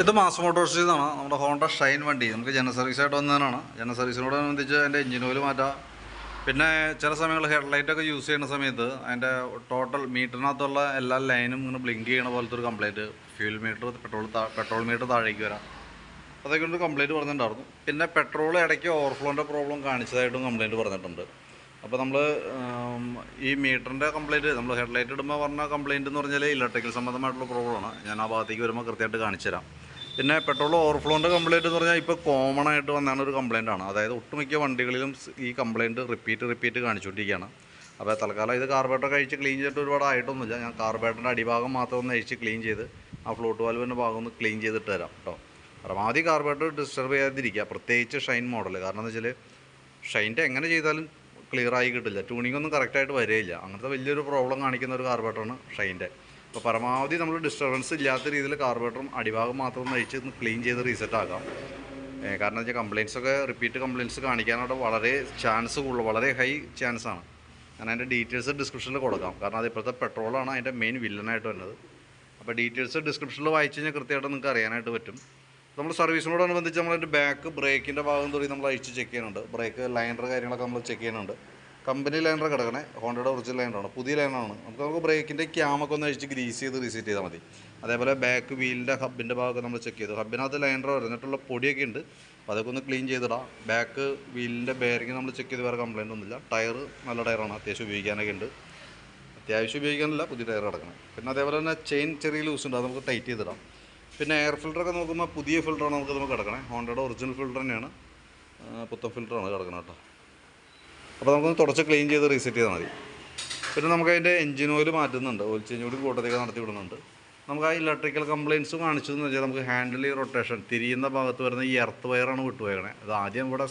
ഇത് മാസ് മോട്ടോഴ്സിൽ നിന്നാണ് നമ്മുടെ ഹോണ്ട ഷൈൻ വണ്ടി. നമുക്ക് ജന സർവീസ് ആയിട്ട് വന്നതാണ് ജന സർവീസിനോടനുബന്ധിച്ച് അതിന്റെ എഞ്ചിൻ ഓയിൽ മാറ്റാം. പിന്നെ ചില സമയങ്ങളിൽ ഹെഡ്ലൈറ്റൊക്കെ യൂസ് ചെയ്യുന്ന സമയത്ത് അതിന്റെ ടോട്ടൽ മീറ്ററിനകത്തുള്ള എല്ലാ ലൈനും ഇങ്ങനെ ബ്ലിങ്ക് ചെയ്യണ പോലത്തെ ഒരു complaint fuel meter petrol petrol meter താഴേക്ക് വരാം. അതൊക്കെ ഒരു കംപ്ലൈന്റ് പറഞ്ഞിട്ടുണ്ടായിരുന്നു. പിന്നെ പെട്രോൾ ഇടയ്ക്ക് ഓവർഫ്ലോന്റെ പ്രോബ്ലം കാണിച്ചതായിട്ടും കംപ്ലൈന്റ് പറഞ്ഞിട്ടുണ്ട്. അപ്പോൾ നമ്മൾ ഈ മീറ്ററിന്റെ കംപ്ലൈന്റ് നമ്മൾ ഹെഡ്ലൈറ്റ് ഇടുമ്പോൾ പറഞ്ഞ കംപ്ലൈന്റ് എന്ന് പറഞ്ഞാൽ ഇലക്ട്രിക്കൽ സംബന്ധമായിട്ടുള്ള പ്രോബ്ലമാണ് ഞാൻ ആ ഭാഗത്തേക്ക് വരുമ്പോൾ കൃത്യമായിട്ട് കാണിച്ചു തരാം പിന്നെ പെട്രോൾ ഓവർഫ്ലോന്റെ കംപ്ലയിന്റ് എന്ന് പറഞ്ഞാൽ ഇപ്പോൾ കോമൺ ആയിട്ട് വന്നാണ് ഒരു കംപ്ലയിന്റ് ആണ്. അതായത് ഒട്ടുമിക്ക വണ്ടികളിലും ഈ കംപ്ലയിന്റ് റിപ്പീറ്റ് റിപ്പീറ്റ് കാണിച്ചുകൊണ്ടിരിക്കുകയാണ് അപ്പോൾ തൽക്കാലം ഇത് കാർബേറ്റർ കഴിച്ച് ക്ലീൻ ചെയ്തിട്ട് ഒരുപാട് ആയിട്ടൊന്നുമില്ല ഞാൻ കാർബേറ്ററിന്റെ അടിഭാഗം മാത്രം ഒന്ന് അഴിച്ച് ക്ലീൻ ചെയ്ത് ആ ഫ്ലോട്ട് വാൽവിന്റെ ഭാഗം ഒന്ന് ക്ലീൻ ചെയ്തിട്ട് തരാം കേട്ടോ പരമാവധി കാർബേറ്റർ ഡിസ്റ്റർബ് ചെയ്യാതിരിക്കുക. പ്രത്യേകിച്ച് ഷൈൻ മോഡൽ കാരണം എന്ന് വെച്ചാൽ ഷൈന്റെ എങ്ങനെ ചെയ്താലും ക്ലിയർ ആയി കിട്ടില്ല. ട്യൂണിംഗ് ഒന്നും കറക്റ്റായിട്ട് വരികയില്ല അങ്ങനത്തെ വലിയൊരു പ്രോബ്ലം കാണിക്കുന്ന ഒരു കാർബേറ്ററാണ് ഷൈന്റെ അപ്പോൾ പരമാവധി നമ്മൾ ഡിസ്റ്റർബൻസ് ഇല്ലാത്ത രീതിയിൽ കാർബേറ്ററും അടിഭാഗം മാത്രം ഒന്ന് അഴിച്ച് ഒന്ന് ക്ലീൻ ചെയ്ത് റീസെറ്റ് ആക്കാം. കാരണം വെച്ചാൽ കംപ്ലയിൻസ് ഒക്കെ റിപ്പീറ്റ് കംപ്ലയിൻസ് കാണിക്കാനായിട്ട് വളരെ ചാൻസ് കൂടുതൽ വളരെ ഹൈ ചാൻസ് ആണ്. ഞാൻ അതിന്റെ ഡീറ്റെയിൽസ് ഡിസ്ക്രിപ്ഷനിൽ കൊടുക്കാം. കാരണം അത് ഇപ്പോഴത്തെ പെട്രോളാണ് അതിന്റെ മെയിൻ വില്ലനായിട്ട് വരുന്നത്. അപ്പോൾ ഡീറ്റെയിൽസ് ഡിസ്ക്രിപ്ഷനിൽ വായിച്ച് കഴിഞ്ഞാൽ കൃത്യമായിട്ട് നിങ്ങൾക്ക് അറിയാനായിട്ട് പറ്റും. നമ്മൾ സർവീസിനോട് സർവീസിനോടനുബന്ധിച്ച് നമ്മളതിന്റെ ബാക്ക് ബ്രേക്കിന്റെ ഭാഗം തുടങ്ങി നമ്മൾ അഴിച്ച് ചെക്ക് ചെയ്യുന്നുണ്ട്. ബ്രേക്ക് ലൈനർ കാര്യങ്ങളൊക്കെ നമ്മൾ ചെക്ക് ചെയ്യുന്നുണ്ട്. കമ്പനി ലൈനർ കിടക്കണേ. ഹോണ്ടയുടെ ഒറിജിനൽ ലൈനറാണ്. പുതിയ ലൈനറാണ്. നമുക്ക് നമുക്ക് ബ്രേക്കിന്റെ ക്യാമൊക്കെ ഒന്ന് അഴിച്ച് ഗ്രീസ് ചെയ്ത് റീസെറ്റ് ചെയ്താൽ മതി. അതേപോലെ ബാക്ക് വീലിന്റെ ഹബിന്റെ ഭാഗമൊക്കെ നമ്മൾ ചെക്ക് ചെയ്തു. ഹബിനകത്ത് ലൈനർ വരുന്നിട്ടുള്ള പൊടിയൊക്കെ ഉണ്ട്. അപ്പോൾ അതൊക്കെ ഒന്ന് ക്ലീൻ ചെയ്തിടാം. ബാക്ക് വീലിന്റെ ബെയറിങ് നമ്മൾ ചെക്ക് ചെയ്ത് വേറെ കംപ്ലയിന്റ് ഒന്നുമില്ല. ടയർ നല്ല ടയറാണ് അത്യാവശ്യം ഉപയോഗിക്കാനൊക്കെ ഉണ്ട്. അത്യാവശ്യം ഉപയോഗിക്കാനില്ല പുതിയ ടയർ കിടക്കണം. പിന്നെ അതേപോലെ തന്നെ ചെയിൻ ചെറിയ ലൂസ് ഉണ്ട്. അത് നമുക്ക് ടൈറ്റ് ചെയ്തിടാം. പിന്നെ എയർ ഫിൽറ്ററൊക്കെ നോക്കുമ്പോൾ പുതിയ ഫിൽറ്ററാണ് നമുക്ക് നമുക്ക് കിടക്കണേ. ഹോണ്ടയുടെ ഒറിജിനൽ ഫിൽറ്റർ തന്നെയാണ്. പുത്തൻ ഫിൽറ്ററാണ് കിടക്കണം കേട്ടോ. അപ്പോൾ നമുക്കൊന്ന് തുടച്ച് ക്ലീൻ ചെയ്ത് റീസെറ്റ് ചെയ്താൽ മതി. പിന്നെ നമുക്ക് അതിന്റെ എഞ്ചിൻ ഓയിൽ മാറ്റുന്നുണ്ട്. ഓയിൽ ചേഞ്ച് കൂടി കൂട്ടത്തേക്ക് നടത്തി വിടുന്നുണ്ട്. നമുക്ക് ആ ഇലക്ട്രിക്കൽ കംപ്ലയിൻസ് കാണിച്ചതെന്ന് വെച്ചാൽ നമുക്ക് ഹാൻഡിൽ റൊട്ടേഷൻ തിരിയുന്ന ഭാഗത്ത് വരുന്ന ഈ എർത്ത് വയറാണ് വിട്ടുപോയേക്കണേ. അത് ആദ്യം ഇവിടെ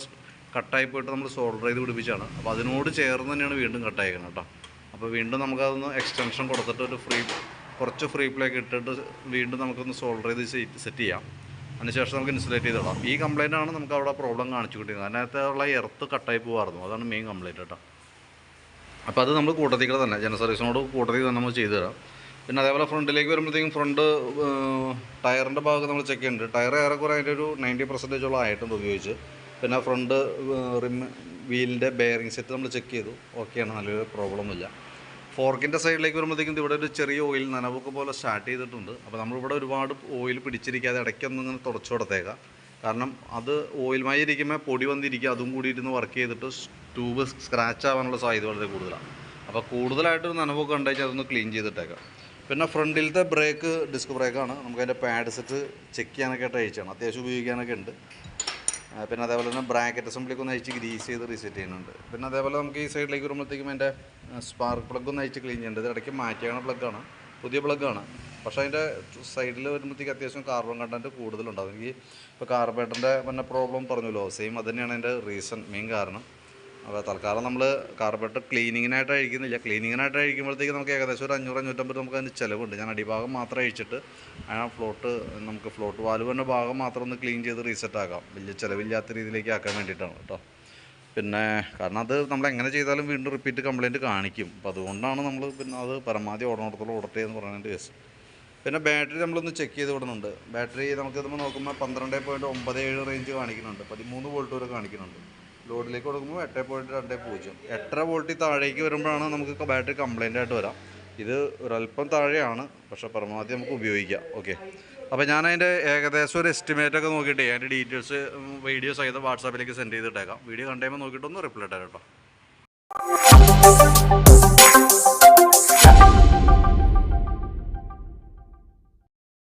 കട്ടായി പോയിട്ട് നമ്മൾ സോൾഡർ ചെയ്ത് പിടിപ്പിച്ചാണ്. അപ്പോൾ അതിനോട് ചേർന്ന് തന്നെയാണ് വീണ്ടും കട്ടായിക്കണം കേട്ടോ അപ്പോൾ വീണ്ടും നമുക്കതൊന്ന് എക്സ്റ്റൻഷൻ കൊടുത്തിട്ട് ഒരു ഫ്രീ കുറച്ച് ഫ്രീ പ്ലേക്ക് ഇട്ടിട്ട് വീണ്ടും നമുക്കൊന്ന് സോൾഡർ ചെയ്ത് സെറ്റ് ചെയ്യാം. അതിനുശേഷം നമുക്ക് ഇൻസുലേറ്റ് ചെയ്തിടാം ഈ കംപ്ലൈന്റ് ആണ് നമുക്ക് അവിടെ പ്രോബ്ലം കാണിച്ചു കിട്ടിയത് അതിനകത്ത് ഉള്ള എർത്ത് കട്ടായി പോകാറുന്നു അതാണ് മെയിൻ കംപ്ലൈന്റ് കേട്ടോ. അപ്പോൾ അത് നമ്മൾ കൂട്ടത്തിൽ തന്നെ ജന സർവീസിനോട് കൂട്ടത്തിൽ തന്നെ നമ്മൾ ചെയ്തു തരാം. പിന്നെ അതേപോലെ ഫ്രണ്ടിലേക്ക് വരുമ്പോഴത്തേക്കും ഫ്രണ്ട് ടയറിന്റെ ഭാഗം നമ്മൾ ചെക്ക് ചെയ്യുന്നുണ്ട്. ടയർ ഏറെക്കുറെ അതിന്റെ ഒരു നയന്റി പെർസെന്റേജോളം ആയിട്ടുണ്ട് ഉപയോഗിച്ച്. പിന്നെ ഫ്രണ്ട് റിം വീലിന്റെ ബെയറിംഗ് സെറ്റ് നമ്മൾ ചെക്ക് ചെയ്തു. ഓക്കെയാണ് നല്ലൊരു പ്രോബ്ലം ഒന്നുമില്ല. ഫോർക്കിന്റെ സൈഡിലേക്ക് വരുമ്പോഴത്തേക്കും ഇവിടെ ഒരു ചെറിയ ഓയിൽ നനവൊക്കെ പോലെ സ്റ്റാർട്ട് ചെയ്തിട്ടുണ്ട്. അപ്പോൾ നമ്മളിവിടെ ഒരുപാട് ഓയിൽ പിടിച്ചിരിക്കാതെ ഇടയ്ക്കൊന്നും ഇങ്ങനെ തുടച്ചു കൊടുത്തേക്കാം. കാരണം അത് ഓയിൽമായി ഇരിക്കുമ്പോൾ പൊടി വന്നിരിക്കുക അതും കൂടി ഇരുന്ന് വർക്ക് ചെയ്തിട്ട് ട്യൂബ് സ്ക്രാച്ച് ആവാനുള്ള സാധ്യത വളരെ കൂടുതലാണ്. അപ്പോൾ കൂടുതലായിട്ട് ഒരു നനവൊക്കെ ഉണ്ടെങ്കിൽ അതൊന്ന് ക്ലീൻ ചെയ്തിട്ടേക്കാം. പിന്നെ ഫ്രണ്ടിലത്തെ ബ്രേക്ക് ഡിസ്ക് ബ്രേക്കാണ് നമുക്കതിന്റെ പാഡ് സെറ്റ് ചെക്ക് ചെയ്യാനൊക്കെ ആയിട്ട് അയച്ചാണ്. അത്യാവശ്യം ഉപയോഗിക്കാനൊക്കെ ഉണ്ട്. പിന്നെ അതേപോലെ തന്നെ ബ്രാക്കറ്റ് അസംബ്ലിക്ക് ഒന്ന് അയച്ച് ഗ്രീസ് ചെയ്ത് റീസെറ്റ് ചെയ്യുന്നുണ്ട്. പിന്നെ അതേപോലെ നമുക്ക് ഈ സൈഡിലേക്ക് വരുമ്പോഴത്തേക്കും എന്റെ സ്പാർക്ക് പ്ലഗ് ഒന്ന് അയച്ച് ക്ലീൻ ചെയ്യേണ്ടത് ഇടയ്ക്ക് മാറ്റിയാണ് പ്ലഗ്ഗാണ് പുതിയ പ്ലഗ്ഗാണ് പക്ഷേ അതിന്റെ സൈഡിൽ വരുമ്പോഴത്തേക്ക് അത്യാവശ്യം കാർബൺ കണ്ടന്റ് കൂടുതലുണ്ടാവും. എനിക്ക് ഇപ്പോൾ കാർബേറ്ററിന്റെ പിന്നെ പ്രോബ്ലം പറഞ്ഞല്ലോ. സെയിം അത് തന്നെയാണ് അതിന്റെ റീസൺ മെയിൻ കാരണം. അപ്പോൾ തൽക്കാലം നമ്മൾ കാർപ്പറ്റ് ക്ലീനിങ്ങിനായിട്ട് അഴിക്കുന്നില്ല ക്ലീനിങ്ങിനായിട്ട് അഴിക്കുമ്പോഴത്തേക്ക് നമുക്ക് ഏകദേശം ഒരു അഞ്ഞൂറ് അഞ്ഞൂറ്റമ്പത് നമുക്ക് അതിന് ചിലവുണ്ട്. ഞാൻ അടിഭാഗം മാത്രം അഴിച്ചിട്ട് ആ ഫ്ലോട്ട് നമുക്ക് ഫ്ലോട്ട് വാൽവിന്റെ ഭാഗം മാത്രം ഒന്ന് ക്ലീൻ ചെയ്ത് റീസെറ്റ് ആക്കാം. വലിയ ചിലവില്ലാത്ത രീതിയിലേക്ക് ആക്കാൻ വേണ്ടിയിട്ടാണ് കേട്ടോ. പിന്നെ കാരണം അത് നമ്മൾ എങ്ങനെ ചെയ്താലും വീണ്ടും റിപ്പീറ്റ് കംപ്ലയിന്റ് കാണിക്കും. അപ്പോൾ അതുകൊണ്ടാണ് നമ്മൾ പിന്നെ അത് പരമാവധി ഓടണത്തോളം ഓടട്ടെ എന്ന് പറയുന്നത് കേസ്. പിന്നെ ബാറ്ററി നമ്മളൊന്ന് ചെക്ക് ചെയ്ത് വിടുന്നുണ്ട്. ബാറ്ററി നമുക്ക് നമ്മൾ നോക്കുമ്പോൾ പന്ത്രണ്ട് പോയിന്റ് ഒമ്പത് ഏഴ് റേഞ്ച് കാണിക്കുന്നുണ്ട്. പതിമൂന്ന് വോൾട്ട് വരെ കാണിക്കുന്നുണ്ട്. ലോഡിലേക്ക് കൊടുക്കുമ്പോൾ എട്ട് പോയിന്റ് രണ്ട് പൂജ്യം. എട്ടര വോൾട്ടിൽ താഴേക്ക് വരുമ്പോഴാണ് നമുക്ക് ബാറ്ററി കംപ്ലൈന്റ് ആയിട്ട് വരാം. ഇത് ഒരല്പം താഴെയാണ് പക്ഷേ പരമാവധി നമുക്ക് ഉപയോഗിക്കാം. ഓക്കെ അപ്പോൾ ഞാൻ അതിന്റെ ഏകദേശം ഒരു എസ്റ്റിമേറ്റ് ഒക്കെ നോക്കിയിട്ട് അതിന്റെ ഡീറ്റെയിൽസ് വീഡിയോ സഹിതം വാട്സാപ്പിലേക്ക് സെൻഡ് ചെയ്തിട്ടേക്കാം. വീഡിയോ കണ്ടുമ്പോൾ നോക്കിയിട്ടൊന്ന് റിപ്ലൈ കേട്ടോ.